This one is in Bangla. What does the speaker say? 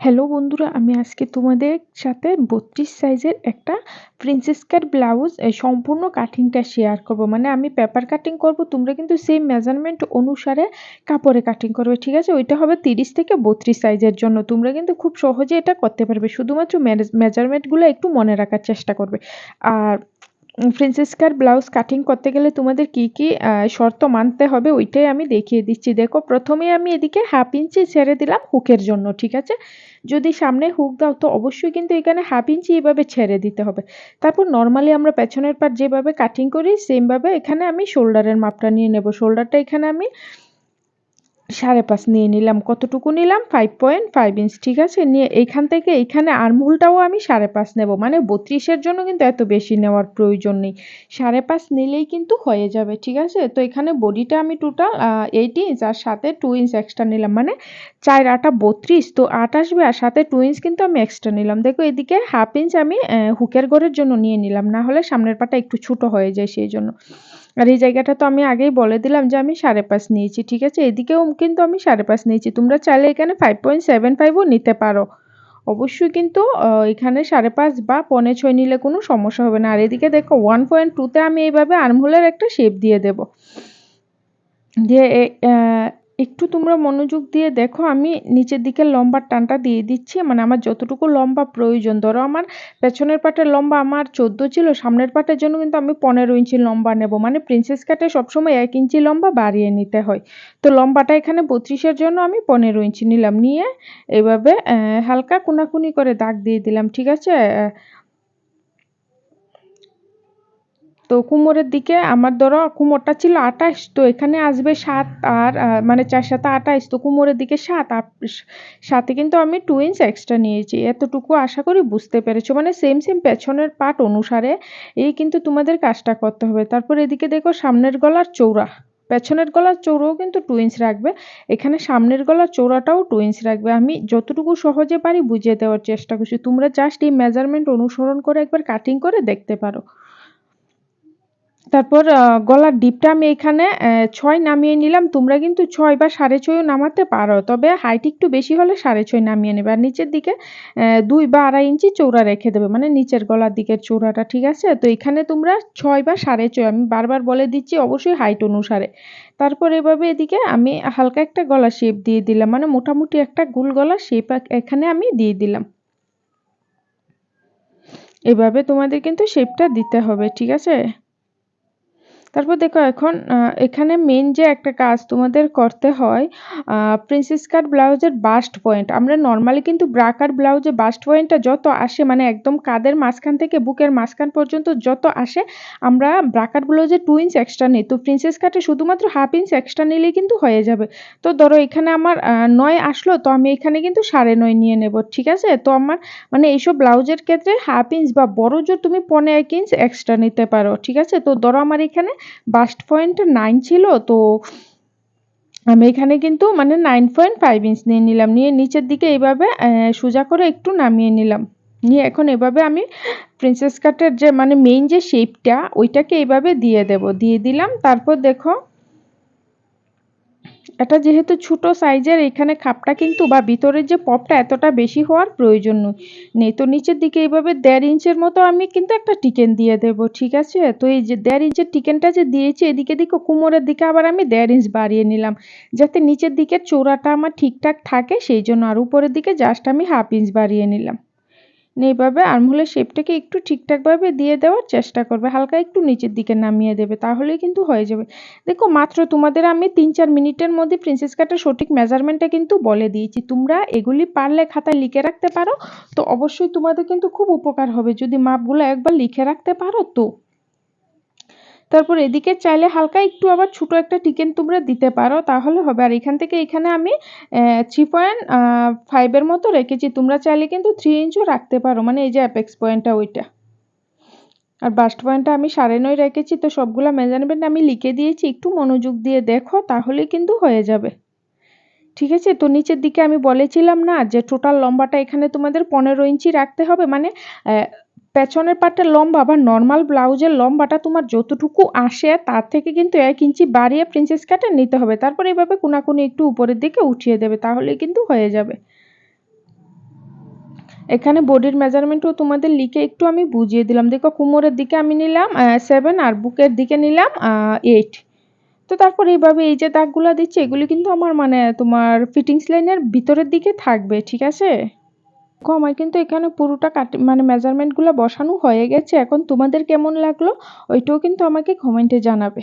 হ্যালো বন্ধুরা, আমি আজকে তোমাদের সাথে বত্রিশ সাইজের একটা প্রিন্সেস কাট ব্লাউজ সম্পূর্ণ কাটিংটা শেয়ার করব। মানে আমি পেপার কাটিং করব, তোমরা কিন্তু সেই মেজারমেন্ট অনুসারে কাপড়ে কাটিং করবে, ঠিক আছে? ওইটা হবে তিরিশ থেকে বত্রিশ সাইজের জন্য। তোমরা কিন্তু খুব সহজে এটা করতে পারবে। শুধুমাত্র মেজারমেন্টগুলো একটু মনে রাখার চেষ্টা করবে। আর প্রিন্সেস কার ব্লাউজ কাটিং করতে গেলে তোমাদের কি কি শর্ত মানতে হবে ওইটাই আমি দেখিয়ে দিচ্ছি। দেখো, প্রথমে আমি এদিকে হাফ ইঞ্চি ছেড়ে দিলাম হুকের জন্য, ঠিক আছে? যদি সামনে হুক দাও, তো অবশ্যই কিন্তু এখানে হাফ ইঞ্চি এভাবে ছেড়ে দিতে হবে। তারপর নর্মালি আমরা পেছনের পার যেভাবে কাটিং করি সেমভাবে এখানে আমি শোল্ডারের মাপটা নিয়ে নেব। শোল্ডারটা এখানে আমি সাড়ে পাঁচ নিয়ে নিলাম। কতটুকু নিলাম? ফাইভ পয়েন্ট ফাইভ ইঞ্চ ঠিক আছে? নিয়ে এইখান থেকে এইখানে আরমুলটাও আমি সাড়ে পাঁচ নেব। মানে বত্রিশের জন্য কিন্তু এত বেশি নেওয়ার প্রয়োজন নেই। সাড়ে পাঁচ নিলেই কিন্তু হয়ে যাবে, ঠিক আছে? তো এখানে বডিটা আমি টোটাল এইট ইঞ্চ আর সাথে টু ইঞ্চ এক্সট্রা নিলাম। মানে চার আটা বত্রিশ, তো আট আসবে আর সাথে টু ইঞ্চ কিন্তু আমি এক্সট্রা নিলাম। দেখো, এদিকে হাফ ইঞ্চ আমি হুকের ঘরের জন্য নিয়ে নিলাম। না হলে সামনের পাটা একটু ছোটো হয়ে যায় সেই জন্য। আর এই জায়গাটা তো আমি আগেই বলে দিলাম যে আমি সাড়ে পাঁচ নিয়েছি, ঠিক আছে? এদিকেও কিন্তু আমি সাড়ে পাঁচ নিয়েছি। তোমরা চাইলে এখানে ফাইভ পয়েন্ট সেভেন ফাইভও নিতে পারো। অবশ্যই কিন্তু এখানে সাড়ে পাঁচ বা পনে ছয় নিলে কোনো সমস্যা হবে না। আর এদিকে দেখো ওয়ান পয়েন্ট টুতে আমি এইভাবে আর্মহোলের একটা শেপ দিয়ে দেব। দিয়ে একটু তোমরা মনোযোগ দিয়ে দেখো, আমি নিচের দিকে লম্বার টানটা দিয়ে দিচ্ছি। মানে আমার যতটুকু লম্বা প্রয়োজন। ধরো আমার পেছনের পাটের লম্বা আমার চোদ্দ ছিল, সামনের পাটের জন্য কিন্তু আমি পনেরো ইঞ্চি লম্বা নেব। মানে প্রিন্সেস কাটে সবসময় এক ইঞ্চি লম্বা বাড়িয়ে নিতে হয়। তো লম্বাটা এখানে বত্রিশের জন্য আমি পনেরো ইঞ্চি নিলাম। নিয়ে এভাবে হালকা কুনাকুনি করে দাগ দিয়ে দিলাম, ঠিক আছে? তো কুমোরের দিকে আমার ধরো কুমোরটা ছিল আঠাশ, তো এখানে আসবে সাত আর মানে চার সাথে আঠাশ, তো কুমোরের দিকে সাত, আর সাথে কিন্তু আমি টু ইঞ্চ এক্সট্রা নিয়েছি। এতটুকু আশা করি বুঝতে পেরেছ। মানে সেম সেম পেছনের পার্ট অনুসারে এই কিন্তু তোমাদের কাজটা করতে হবে। তারপর এদিকে দেখো সামনের গলার চৌড়া পেছনের গলার চৌড়াও কিন্তু টু ইঞ্চ রাখবে। এখানে সামনের গলার চৌড়াটাও টু ইঞ্চ রাখবে। আমি যতটুকু সহজে পারি বুঝিয়ে দেওয়ার চেষ্টা করছি। তোমরা জাস্ট এই মেজারমেন্ট অনুসরণ করে একবার কাটিং করে দেখতে পারো। তারপর গলার ডিপটা আমি এখানে ছয় নামিয়ে নিলাম। তোমরা কিন্তু ছয় বা সাড়ে ছয়ও নামাতে পারো, তবে হাইট একটু বেশি হলে সাড়ে ছয় নামিয়ে নেবে। আর নিচের দিকে দুই বা আড়াই ইঞ্চি চৌড়া রেখে দেবে মানে নিচের গলার দিকের চৌড়াটা ঠিক আছে? তো এখানে তোমরা ছয় বা সাড়ে ছয়, আমি বারবার বলে দিচ্ছি, অবশ্যই হাইট অনুসারে। তারপর এভাবে এদিকে আমি হালকা একটা গলা শেপ দিয়ে দিলাম মানে মোটামুটি একটা গোল গলা শেপ এখানে আমি দিয়ে দিলাম। এভাবে তোমাদের কিন্তু শেপটা দিতে হবে, ঠিক আছে? তারপর দেখো এখন এখানে মেন যে একটা কাজ তোমাদের করতে হয় প্রিন্সেস কাট ব্লাউজের বাস্ট পয়েন্ট আমরা নর্মালি কিন্তু ব্রাকার ব্লাউজে বাস্ট পয়েন্টটা যত আসে মানে একদম কাদের মাঝখান থেকে বুকের মাঝখান পর্যন্ত যত আসে, আমরা ব্রাকার ব্লাউজে টু ইঞ্চ এক্সট্রা নিই। তো প্রিন্সেস কাটে শুধুমাত্র হাফ ইঞ্চ এক্সট্রা নিলেই কিন্তু হয়ে যাবে। তো ধরো এখানে আমার নয় আসলো, তো আমি এখানে কিন্তু সাড়ে নয় নিয়ে নেব, ঠিক আছে? তো আমার মানে এইসব ব্লাউজের ক্ষেত্রে হাফ ইঞ্চ বা বড় জোর তুমি পনেরো এক ইঞ্চ এক্সট্রা নিতে পারো, ঠিক আছে? তো ধরো আমার এখানে বাস্ট পয়েন্ট নাইন ছিল, তো আমি এখানে কিন্তু মানে নাইন পয়েন্ট ফাইভ ইঞ্চ নিয়ে নিলাম। নিয়ে নিচের দিকে এইভাবে সোজা করে একটু নামিয়ে নিলাম। নিয়ে এখন এভাবে আমি প্রিন্সেস কাটের যে মানে মেইন যে শেপটা ওইটাকে এইভাবে দিয়ে দেব। দিয়ে দিলাম, তারপর দেখো এটা যেহেতু ছোট সাইজের, এখানে খাপটা কিন্তু বা ভিতরের যে পপটা এতটা বেশি হওয়ার প্রয়োজন নেই তো নিচের দিকে এইভাবে দেড় ইঞ্চের মতো আমি কিন্তু একটা টিকেন দিয়ে দেব, ঠিক আছে? তো এই যে দেড় ইঞ্চের টিকেনটা যে দিয়েছি, এদিকে দিকে কুমোরের দিকে আবার আমি দেড় ইঞ্চ বাড়িয়ে নিলাম, যাতে নিচের দিকের চোরাটা আমার ঠিকঠাক থাকে, সেই জন্য আর উপরের দিকে জাস্ট আমি হাফ ইঞ্চ বাড়িয়ে নিলাম। এইভাবে আর্মহোলের শেপটাকে একটু ঠিকঠাকভাবে দিয়ে দেওয়ার চেষ্টা করবে, হালকা একটু নিচের দিকে নামিয়ে দেবে তাহলে কিন্তু হয়ে যাবে। দেখো, মাত্র তোমাদের আমি তিন চার মিনিটের মধ্যে প্রিন্সেস কাটের সঠিক মেজারমেন্টটা কিন্তু বলে দিয়েছি। তোমরা এগুলি পারলে খাতায় লিখে রাখতে পারো, তো অবশ্যই তোমাদের কিন্তু খুব উপকার হবে। যদি মাপগুলো একবার লিখে রাখতে পারো তো। তারপর এদিকে চাইলে হালকা একটু আবার ছোটো একটা টিকেন তোমরা দিতে পারো, তাহলে হবে। আর এখান থেকে এখানে আমি থ্রি পয়েন্ট ফাইভের মতো রেখেছি। তোমরা চাইলে কিন্তু থ্রি ইঞ্চও রাখতে পারো। মানে এই যে অ্যাপেক্স পয়েন্টটা ওইটা। আর বাস্ট পয়েন্টটা আমি সাড়ে নয় রেখেছি। তো সবগুলো মেজারমেন্ট আমি লিখে দিয়েছি। একটু মনোযোগ দিয়ে দেখো, তাহলে কিন্তু হয়ে যাবে। ঠিক আছে? তো নিচের দিকে আমি বলেছিলাম না যে টোটাল লম্বাটা এখানে তোমাদের পনেরো ইঞ্চি রাখতে হবে। মানে পেছনের পাটের লম্বা বা নর্মাল ব্লাউজের লম্বাটা তোমার যতটুকু আসে তার থেকে কিন্তু এক ইঞ্চি বাড়িয়ে প্রিন্সেস কাটে নিতে হবে। তারপর এইভাবে কোনাকুনি একটু উপরের দিকে উঠিয়ে দেবে তাহলে কিন্তু হয়ে যাবে। এখানে বডির মেজারমেন্টও তোমাদের লিখে একটু আমি বুঝিয়ে দিলাম। দেখো, কোমরের দিকে আমি নিলাম সেভেন আর বুকের দিকে নিলাম এইট তো তারপর এইভাবে এই যে দাগগুলো দিচ্ছে, এগুলি কিন্তু আমার মানে তোমার ফিটিংস লাইনের ভিতরের দিকে থাকবে, ঠিক আছে? দেখো আমার কিন্তু এখানে পুরোটা কাট মানে মেজারমেন্টগুলো বসানো হয়ে গেছে। এখন তোমাদের কেমন লাগল? ওইটাও কিন্তু আমাকে কমেন্টে জানাবে।